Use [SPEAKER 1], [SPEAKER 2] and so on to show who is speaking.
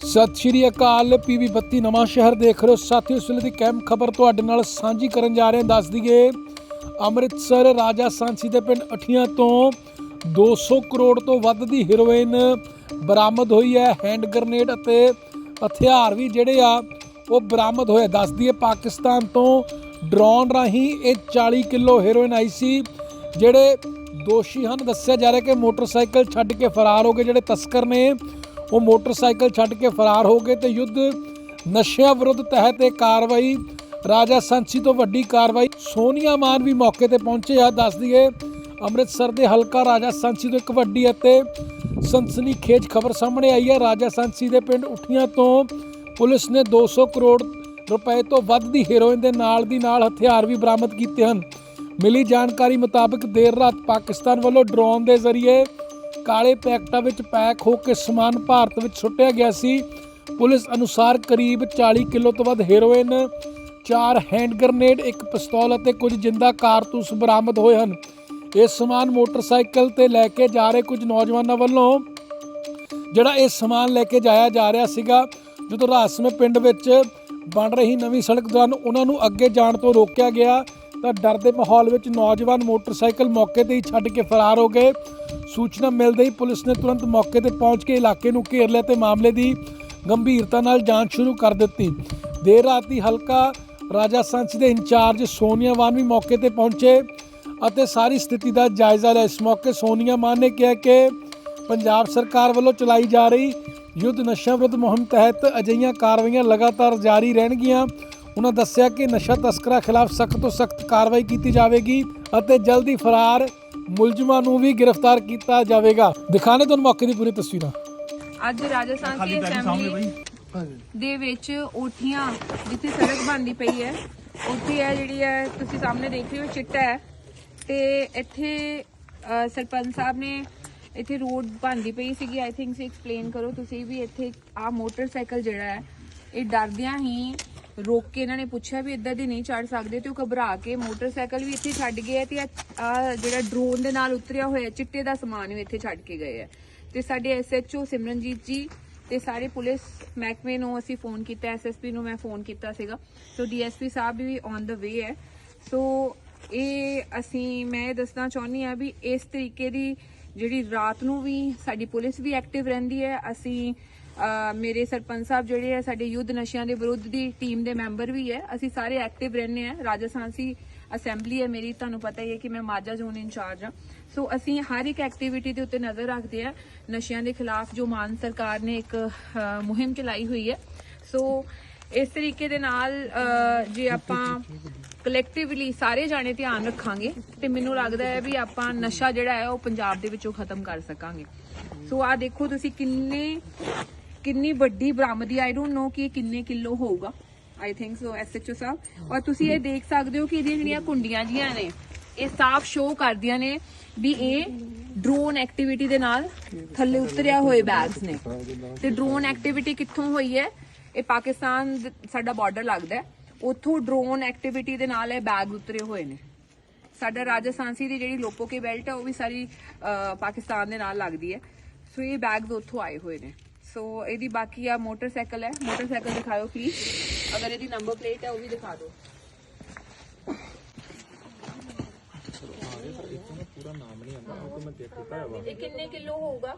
[SPEAKER 1] ਸਤਿ ਸ਼੍ਰੀ ਅਕਾਲ, ਪੀਵੀ 32 ਨਵਾਂ ਸ਼ਹਿਰ ਦੇਖ ਰਹੇ ਹੋ। ਸਾਥੀਓ, ਇਸ ਵੇਲੇ ਦੀ ਕੈਂਪ ਖਬਰ ਤੁਹਾਡੇ ਨਾਲ ਸਾਂਝੀ ਕਰਨ ਜਾ ਰਹੇ ਹਾਂ। ਦੱਸ ਦਈਏ, ਅੰਮ੍ਰਿਤਸਰ ਰਾਜਾ ਸਾਂਸੀ ਦੇ ਪਿੰਡ ਅਠੀਆਂ ਤੋਂ 200 ਕਰੋੜ ਤੋਂ ਵੱਧ ਦੀ ਹੀਰੋਇਨ ਬਰਾਮਦ ਹੋਈ ਹੈ। ਹੈਂਡ ਗ੍ਰਨੇਡ ਅਤੇ ਹਥਿਆਰ ਵੀ ਜਿਹੜੇ ਆ, ਉਹ ਬਰਾਮਦ ਹੋਏ। ਦੱਸ ਦਈਏ, ਪਾਕਿਸਤਾਨ ਤੋਂ ਡਰੋਨ ਰਾਹੀਂ ਇਹ 40 ਕਿਲੋ ਹੀਰੋਇਨ ਆਈ ਸੀ, ਜਿਹੜੇ ਦੋਸ਼ੀ ਹਨ। ਦੱਸਿਆ ਜਾ ਰਿਹਾ ਕਿ ਮੋਟਰਸਾਈਕਲ ਛੱਡ ਕੇ ਫਰਾਰ ਹੋ ਗਏ, ਜਿਹੜੇ ਤਸਕਰ ਨੇ। ਉਹ ਮੋਟਰਸਾਈਕਲ ਛੱਡ ਕੇ ਫਰਾਰ ਹੋ ਗਏ ਤੇ ਯੁੱਧ ਨਸ਼ਿਆਂ ਵਿਰੁੱਧ ਤਹਿਤ ਇਹ ਕਾਰਵਾਈ, ਰਾਜਾ ਸੰਸੀ ਤੋਂ ਵੱਡੀ ਕਾਰਵਾਈ, ਸੋਨੀਆ ਮਾਨ ਵੀ ਮੌਕੇ ਤੇ ਪਹੁੰਚੇ ਆ। ਦੱਸ ਦਈਏ, ਅੰਮ੍ਰਿਤਸਰ ਦੇ ਹਲਕਾ ਰਾਜਾ ਸੰਸੀ ਤੋਂ ਇੱਕ ਵੱਡੀ ਅਤੇ ਸਨਸਨੀਖੇਜ ਖਬਰ ਸਾਹਮਣੇ ਆਈ ਹੈ। ਰਾਜਾ ਸੰਸੀ ਦੇ ਪਿੰਡ ਉਠੀਆਂ ਤੋਂ ਪੁਲਿਸ ਨੇ 200 ਕਰੋੜ ਰੁਪਏ ਤੋਂ ਵੱਧ ਦੀ ਹੈਰੋਇਨ ਦੇ ਨਾਲ ਦੀ ਨਾਲ ਹਥਿਆਰ ਵੀ ਬਰਾਮਦ ਕੀਤੇ ਹਨ। ਮਿਲੀ ਜਾਣਕਾਰੀ ਮੁਤਾਬਕ ਦੇਰ ਰਾਤ ਪਾਕਿਸਤਾਨ ਵੱਲੋਂ ਡਰੋਨ ਦੇ ਜ਼ਰੀਏ ਕਾਲੇ ਪੈਕਟਾਂ ਵਿੱਚ ਪੈਕ ਹੋ ਕੇ ਸਮਾਨ ਭਾਰਤ ਵਿੱਚ ਸੁੱਟਿਆ ਗਿਆ ਸੀ। ਪੁਲਿਸ ਅਨੁਸਾਰ ਕਰੀਬ 40 ਕਿਲੋ ਤੋਂ ਵੱਧ ਹੈਰੋਇਨ, ਚਾਰ ਹੈਂਡ ਗ੍ਰਨੇਡ, ਇੱਕ ਪਿਸਤੌਲ ਅਤੇ ਕੁਝ ਜਿੰਦਾ ਕਾਰਤੂਸ ਬਰਾਮਦ ਹੋਏ ਹਨ। ਇਹ ਸਮਾਨ ਮੋਟਰਸਾਈਕਲ ਤੇ ਲੈ ਕੇ ਜਾ ਰਹੇ ਕੁਝ ਨੌਜਵਾਨਾਂ ਵੱਲੋਂ, ਜਿਹੜਾ ਇਹ ਸਮਾਨ ਲੈ ਕੇ ਜਾਇਆ ਜਾ ਰਿਹਾ ਸੀਗਾ, ਜਦੋਂ ਰਾਸਮੇ ਪਿੰਡ ਵਿੱਚ ਬਣ ਰਹੀ ਨਵੀਂ ਸੜਕ ਦੌਰਾਨ ਉਹਨਾਂ ਨੂੰ ਅੱਗੇ ਜਾਣ ਤੋਂ ਰੋਕਿਆ ਗਿਆ। ਤਾਂ ਡਰ ਦੇ ਮਾਹੌਲ ਵਿੱਚ ਨੌਜਵਾਨ ਮੋਟਰਸਾਈਕਲ ਮੌਕੇ ਤੇ ਹੀ ਛੱਡ ਕੇ ਫਰਾਰ ਹੋ ਗਏ। ਸੂਚਨਾ ਮਿਲਦੇ ਹੀ ਪੁਲਿਸ ਨੇ ਤੁਰੰਤ ਮੌਕੇ ਤੇ ਪਹੁੰਚ ਕੇ ਇਲਾਕੇ ਨੂੰ ਘੇਰ ਲਿਆ ਤੇ ਮਾਮਲੇ ਦੀ ਗੰਭੀਰਤਾ ਨਾਲ ਜਾਂਚ ਸ਼ੁਰੂ ਕਰ ਦਿੱਤੀ। ਦੇਰ ਰਾਤ ਦੀ ਹਲਕਾ ਰਾਜਾ ਸੰਚ ਦੇ ਇੰਚਾਰਜ ਸੋਨੀਆ ਮਾਨ ਵੀ ਮੌਕੇ ਤੇ ਪਹੁੰਚੇ ਅਤੇ ਸਾਰੀ ਸਥਿਤੀ ਦਾ ਜਾਇਜ਼ਾ ਲਿਆ। ਇਸ ਮੌਕੇ ਸੋਨੀਆ ਮਾਨ ਨੇ ਕਿਹਾ ਕਿ ਪੰਜਾਬ ਸਰਕਾਰ ਵੱਲੋਂ ਚਲਾਈ ਜਾ ਰਹੀ ਯੁੱਧ ਨਸ਼ਾ ਵਿਰੁੱਧ ਮੁਹਿੰਮ ਤਹਿਤ ਅਜਿਹੀਆਂ ਕਾਰਵਾਈਆਂ ਲਗਾਤਾਰ ਜਾਰੀ ਰਹਿਣਗੀਆਂ। ਉਹਨਾਂ ਦੱਸਿਆ ਕਿ ਨਸ਼ਾ ਤਸਕਰਾਂ ਖਿਲਾਫ ਸਖਤ ਤੋਂ ਸਖਤ ਕਾਰਵਾਈ ਕੀਤੀ ਜਾਵੇਗੀ ਅਤੇ ਜਲਦੀ ਫਰਾਰ ਮੁਲਜ਼ਮਾਂ ਨੂੰ ਵੀ ਗ੍ਰਿਫਤਾਰ ਕੀਤਾ ਜਾਵੇਗਾ। ਦਿਖਾਣੇ ਤੁਹਾਨੂੰ ਮੌਕੇ ਦੀ ਪੂਰੀ ਤਸਵੀਰਾਂ।
[SPEAKER 2] ਅੱਜ ਰਾਜਸਥਾਨ ਦੀ ਅਸੈਂਬਲੀ ਦੇ ਵਿੱਚ ਓਠੀਆਂ ਜਿੱਥੇ ਸੜਕ ਬਣਦੀ ਪਈ ਹੈ ਉੱਥੇ ਹੈ ਜਿਹੜੀ ਹੈ ਤੁਸੀਂ ਸਾਹਮਣੇ ਦੇਖ ਰਹੇ ਹੋ ਚਿੱਟਾ ਹੈ ਤੇ ਇੱਥੇ ਸਰਪੰਚ ਸਾਹਿਬ ਨੇ ਇੱਥੇ ਰੋਡ ਬਣਦੀ ਪਈ ਸੀਗੀ ਆਈ ਥਿੰਕ ਸੇ ਐਕਸਪਲੇਨ ਕਰੋ ਤੁਸੀਂ ਵੀ ਇੱਥੇ ਆ ਮੋਟਰਸਾਈਕਲ ਜਿਹੜਾ ਹੈ ਇਹ ਡਰਦਿਆਂ ਹੀ ਰੋਕ ਕੇ ਇਹਨਾਂ ਨੇ ਪੁੱਛਿਆ ਵੀ ਇੱਦਾਂ ਦੀ ਨਹੀਂ ਚੜ ਸਕਦੇ ਤੇ ਉਹ ਘਬਰਾ ਕੇ ਮੋਟਰਸਾਈਕਲ ਵੀ ਇੱਥੇ ਛੱਡ ਗਏ ਆ ਤੇ ਆ ਜਿਹੜਾ ਡਰੋਨ ਦੇ ਨਾਲ ਉਤਰਿਆ ਹੋਇਆ ਚਿੱਟੇ ਦਾ ਸਮਾਨ ਵੀ ਇੱਥੇ ਛੱਡ ਕੇ ਗਏ ਆ। ਤੇ ਸਾਡੇ ਐਸਐਚਓ ਸਿਮਰਨਜੀਤ ਜੀ ਤੇ ਸਾਰੇ ਪੁਲਿਸ ਮਹਿਕਮੇ ਨੂੰ ਅਸੀਂ ਫੋਨ ਕੀਤਾ ਐਸਐਸਪੀ ਨੂੰ ਮੈਂ ਫੋਨ ਕੀਤਾ ਸੀਗਾ। ਸੋ DSP Sahib we on the ਵੇ ਹੈ। ਸੋ ਇਹ ਅਸੀਂ, ਮੈਂ ਇਹ ਦੱਸਣਾ ਚਾਹੁੰਦੀ ਆ ਵੀ ਇਸ ਤਰੀਕੇ ਦੀ ਜਿਹੜੀ ਰਾਤ ਨੂੰ ਵੀ ਸਾਡੀ ਪੁਲਿਸ ਵੀ ਐਕਟਿਵ ਰਹਿੰਦੀ ਹੈ। ਅਸੀਂ ਮੇਰੇ ਸਰਪੰਚ ਸਾਹਿਬ ਜਿਹੜੇ ਆ, ਸਾਡੇ ਯੁੱਧ ਨਸ਼ਿਆਂ ਦੇ ਵਿਰੁੱਧ ਦੀ ਟੀਮ ਦੇ ਮੈਂਬਰ ਵੀ ਹੈ। ਅਸੀਂ ਸਾਰੇ ਐਕਟਿਵ ਰਹਿੰਦੇ ਆ ਰਾਜਸਥਾਨਸੀ ਅਸੈਂਬਲੀ ਹੈ ਮੇਰੀ। ਤੁਹਾਨੂੰ ਪਤਾ ਹੀ ਹੈ ਕਿ ਮੈਂ ਮਾਝਾ ਜ਼ੋਨ ਇੰਚਾਰਜ ਹਾਂ। ਸੋ ਅਸੀਂ ਹਰ ਇੱਕ ਐਕਟੀਵਿਟੀ ਦੇ ਉੱਤੇ ਨਜ਼ਰ ਰੱਖਦੇ ਆ ਨਸ਼ਿਆਂ ਦੇ ਖਿਲਾਫ ਜੋ ਮਾਨ ਸਰਕਾਰ ਨੇ ਇੱਕ ਮੁਹਿੰਮ ਚਲਾਈ ਹੋਈ ਹੈ। ਸੋ ਇਸ ਤਰੀਕੇ ਦੇ ਨਾਲ ਜੇ ਆਪਾਂ ਕਲੈਕਟਿਵਲੀ ਸਾਰੇ ਜਾਣੇ ਧਿਆਨ ਰੱਖਾਂਗੇ, ਤੇ ਮੈਨੂੰ ਲੱਗਦਾ ਹੈ ਵੀ ਆਪਾਂ ਨਸ਼ਾ ਜਿਹੜਾ ਹੈ, ਉਹ ਪੰਜਾਬ ਦੇ ਵਿੱਚੋਂ ਖਤਮ ਕਰ ਸਕਾਂਗੇ। ਸੋ ਆ ਦੇਖੋ ਤੁਸੀਂ ਕਿੰਨੇ ਕਿੰਨੀ ਵੱਡੀ ਬਰਾਮਦੀ ਆਈ ਡੋਨਟ ਨੋ ਕਿ ਇਹ ਕਿੰਨੇ ਕਿਲੋ ਹੋਊਗਾ। ਆਈ ਥਿੰਕ ਸੋ ਐਸਐਚਓ ਸਾਹਿਬ। ਔਰ ਤੁਸੀਂ ਇਹ ਦੇਖ ਸਕਦੇ ਹੋ ਕਿ ਇਹਦੀਆਂ ਜਿਹੜੀਆਂ ਕੁੰਡੀਆਂ ਜੀਆਂ ਨੇ, ਇਹ ਸਾਫ਼ ਸ਼ੋਅ ਕਰਦੀਆਂ ਨੇ ਵੀ ਇਹ ਡਰੋਨ ਐਕਟੀਵਿਟੀ ਦੇ ਨਾਲ ਥੱਲੇ ਉਤਰਿਆ ਹੋਏ ਬੈਗਸ ਨੇ। ਤੇ ਡਰੋਨ ਐਕਟੀਵਿਟੀ ਕਿੱਥੋਂ ਹੋਈ ਹੈ? ਇਹ ਪਾਕਿਸਤਾਨ ਸਾਡਾ ਬਾਰਡਰ ਲੱਗਦਾ ਉੱਥੋਂ ਡਰੋਨ ਐਕਟੀਵਿਟੀ ਦੇ ਨਾਲ ਇਹ ਬੈਗ ਉਤਰੇ ਹੋਏ ਨੇ। ਸਾਡਾ ਰਾਜਸਥਾਨਸੀ ਦੀ ਜਿਹੜੀ ਲੋਪੋ ਕੇ ਬੈਲਟ ਹੈ, ਉਹ ਵੀ ਸਾਰੀ ਪਾਕਿਸਤਾਨ ਦੇ ਨਾਲ ਲੱਗਦੀ ਹੈ। ਸੋ ਇਹ ਬੈਗਸ ਉੱਥੋਂ ਆਏ ਹੋਏ ਨੇ। ਸੋ ਇਹਦੀ ਬਾਕੀ ਆ ਮੋਟਰਸਾਈਕਲ ਹੈ ਮੋਟਰਸਾਈਕਲ ਦਿਖਾਓ ਪਲੀਜ਼ ਅਗਰ ਇਹਦੀ ਨੰਬਰ ਪਲੇਟ ਹੈ ਉਹ ਵੀ ਦਿਖਾ ਦਿਓ ਇਹ ਕਿੰਨੇ ਕਿਲੋ ਹੋਊਗਾ